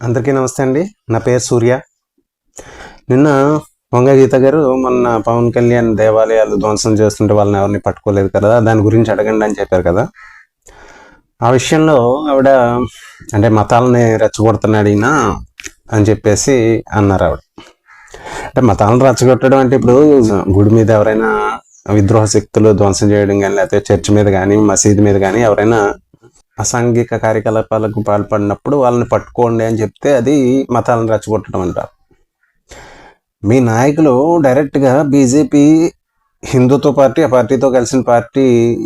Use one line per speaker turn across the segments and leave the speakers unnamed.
అందరికీ నమస్తే అండి. నా పేరు సూర్య. నిన్న వంగ గీత గారు మొన్న పవన్ కళ్యాణ్ దేవాలయాలు ధ్వంసం చేస్తుంటే వాళ్ళని ఎవరిని పట్టుకోలేదు కదా దాని గురించి అడగండి అని చెప్పారు కదా. ఆ విషయంలో ఆవిడ అంటే మతాలని రెచ్చగొడుతున్నాడు ఈయన అని చెప్పేసి అన్నారు ఆవిడ. అంటే మతాలను రెచ్చగొట్టడం అంటే ఇప్పుడు గుడి మీద ఎవరైనా విద్రోహ శక్తులు ధ్వంసం చేయడం కానీ లేకపోతే చర్చ్ మీద కానీ మసీద్ మీద కానీ ఎవరైనా అసాంఘిక కార్యకలాపాలకు పాల్పడినప్పుడు వాళ్ళని పట్టుకోండి అని చెప్తే అది మతాలను రెచ్చగొట్టడం అంటారు మీ నాయకులు డైరెక్ట్గా బీజేపీ హిందుత్వ పార్టీ ఆ పార్టీతో కలిసిన పార్టీ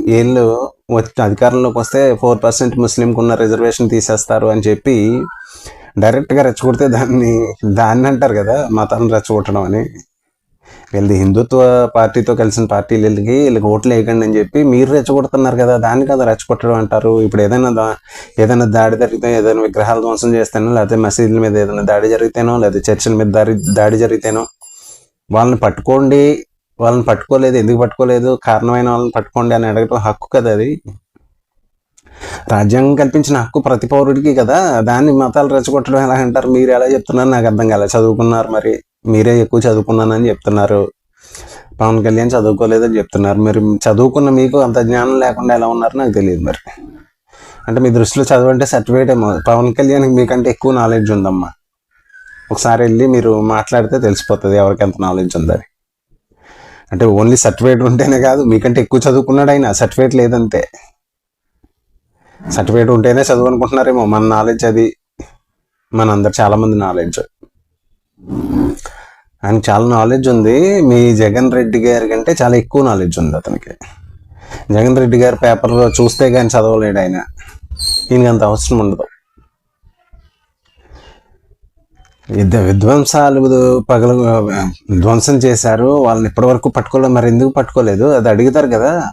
వీళ్ళు వచ్చి అధికారంలోకి వస్తే ఫోర్ పర్సెంట్ ముస్లింకు ఉన్న రిజర్వేషన్ తీసేస్తారు అని చెప్పి డైరెక్ట్గా రెచ్చగొడితే దాన్ని దాన్ని అంటారు కదా మతాలను రెచ్చగొట్టడం అని. వీళ్ళది హిందుత్వ పార్టీతో కలిసిన పార్టీలు వీళ్ళకి వీళ్ళకి ఓట్లు వేయకండి అని చెప్పి మీరు రెచ్చగొడుతున్నారు కదా దాన్ని కదా రెచ్చగొట్టడం అంటారు. ఇప్పుడు ఏదైనా దా- ఏదైనా దాడి జరిగితే ఏదైనా విగ్రహాలు ధ్వంసం చేస్తేనో లేకపోతే మసీదుల మీద ఏదైనా దాడి జరిగితేనో లేకపోతే చర్చిల మీద దాడి దాడి జరిగితేనో వాళ్ళని పట్టుకోండి. వాళ్ళని పట్టుకోలేదు ఎందుకు పట్టుకోలేదు కారణమైన వాళ్ళని పట్టుకోండి అని అడగటం హక్కు కదా అది. రాజ్యాంగం కల్పించిన హక్కు ప్రతి పౌరుడికి కదా. దాన్ని మతాలు రెచ్చగొట్టడం ఎలా అంటారు? మీరు ఎలా చెప్తున్నారు? నాకు అర్థం కాలేదు. చదువుకున్నారు మరి. మీరే ఎక్కువ చదువుకున్నానని చెప్తున్నారు. పవన్ కళ్యాణ్ చదువుకోలేదని చెప్తున్నారు. మరి చదువుకున్న మీకు అంత జ్ఞానం లేకుండా ఎలా ఉన్నారో నాకు తెలియదు మరి. అంటే మీ దృష్టిలో చదవంటే సర్టిఫికేట్ ఏమో. పవన్ కళ్యాణ్ మీకంటే ఎక్కువ నాలెడ్జ్ ఉందమ్మా. ఒకసారి వెళ్ళి మీరు మాట్లాడితే తెలిసిపోతుంది ఎవరికి ఎంత నాలెడ్జ్ ఉందని. అంటే ఓన్లీ సర్టిఫికేట్ ఉంటేనే కాదు మీకంటే ఎక్కువ చదువుకున్నాడు ఆయన సర్టిఫికేట్ లేదంతే. సర్టిఫికేట్ ఉంటేనే చదువు అనుకుంటున్నారేమో. మన నాలెడ్జ్ అది. మన చాలామంది నాలెడ్జ్ ఆయనకు చాలా నాలెడ్జ్ ఉంది. మీ జగన్ రెడ్డి గారి కంటే చాలా ఎక్కువ నాలెడ్జ్ ఉంది అతనికి. జగన్ రెడ్డి గారి పేపర్లో చూస్తే కానీ చదవలేడు ఆయన. దీనికి అంత అవసరం ఉండదు. విద్య విధ్వంసాలు పగల ధ్వంసం చేశారు. వాళ్ళని ఇప్పటివరకు పట్టుకోలేదు. మరి ఎందుకు పట్టుకోలేదు? అది అడుగుతారు కదా.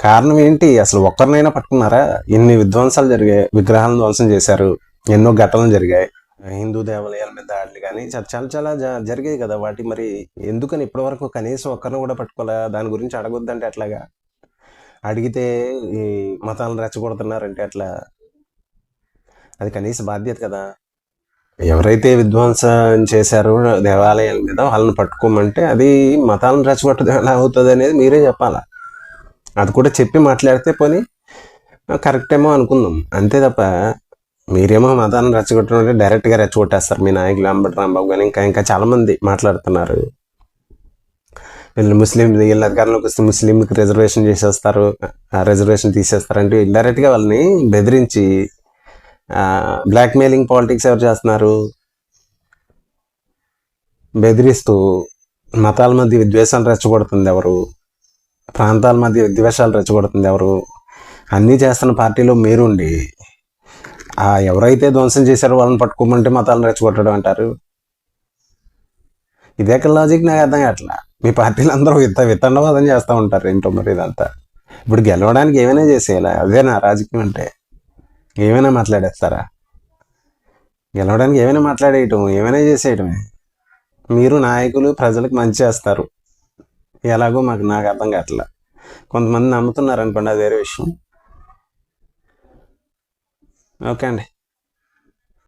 కారణం ఏంటి? అసలు ఒక్కరినైనా పట్టుకున్నారా? ఎన్ని విధ్వంసాలు జరిగాయి. విగ్రహాలను ధ్వంసం చేశారు. ఎన్నో ఘటనలు జరిగాయి. హిందూ దేవాలయాల మీద దాడులు కానీ చాలా చాలా జ- జరిగాయి కదా. వాటి మరి ఎందుకని ఇప్పటివరకు కనీసం ఒక్కరిని కూడా పట్టుకోలే దాని గురించి అడగొద్దంటే ఎట్లాగా? అడిగితే ఈ మతాలను రెచ్చగొడుతున్నారంటే ఎట్లా? అది కనీస బాధ్యత కదా. ఎవరైతే విధ్వంసం చేశారో దేవాలయాల మీద వాళ్ళని పట్టుకోమంటే అది మతాలను రెచ్చగొట్టడం ఎలా అవుతుంది అనేది మీరే చెప్పాలా? అది కూడా చెప్పి మాట్లాడితే పోనీ కరెక్ట్ ఏమో అనుకుందాం. అంతే తప్ప మీరేమో మతాన్ని రెచ్చగొట్టడం అంటే డైరెక్ట్గా రెచ్చగొట్టేస్తారు. మీ నాయకులు అంబటి రాంబాబు కానీ ఇంకా ఇంకా చాలామంది మాట్లాడుతున్నారు. వీళ్ళు ముస్లిం వీళ్ళ అధికారంలోకి వస్తే ముస్లింకి రిజర్వేషన్ చేసేస్తారు. రిజర్వేషన్ తీసేస్తారు అంటే డైరెక్ట్గా వాళ్ళని బెదిరించి బ్లాక్మెయిలింగ్ పాలిటిక్స్ ఎవరు చేస్తున్నారు? బెదిరిస్తూ మతాల మధ్య విద్వేషాలు రెచ్చగొడుతుంది ఎవరు? ప్రాంతాల మధ్య విద్వేషాలు రెచ్చగొడుతుంది ఎవరు? అన్నీ చేస్తున్న పార్టీలో మీరుండి ఎవరైతే ధ్వంసం చేశారో వాళ్ళని పట్టుకోమంటే మతాలను రెచ్చగొట్టడం అంటారు. ఇదే లాజిక్ నాకు అర్థం కావట్లా. మీ పార్టీలు అందరూ విత్త విత్తండవాదం చేస్తూ ఉంటారు ఏంటో మరి ఇదంతా. ఇప్పుడు గెలవడానికి ఏమైనా చేసేయాలా? అదేనా రాజకీయం అంటే? ఏమైనా మాట్లాడేస్తారా? గెలవడానికి ఏమైనా మాట్లాడేయటం ఏమైనా చేసేయటమే. మీరు నాయకులు ప్రజలకు మంచి చేస్తారు. ఎలాగో మాకు నాకు అర్థం కావట్లా. కొంతమంది నమ్ముతున్నారు అనుకోండి అది వేరే విషయం. ఓకే అండి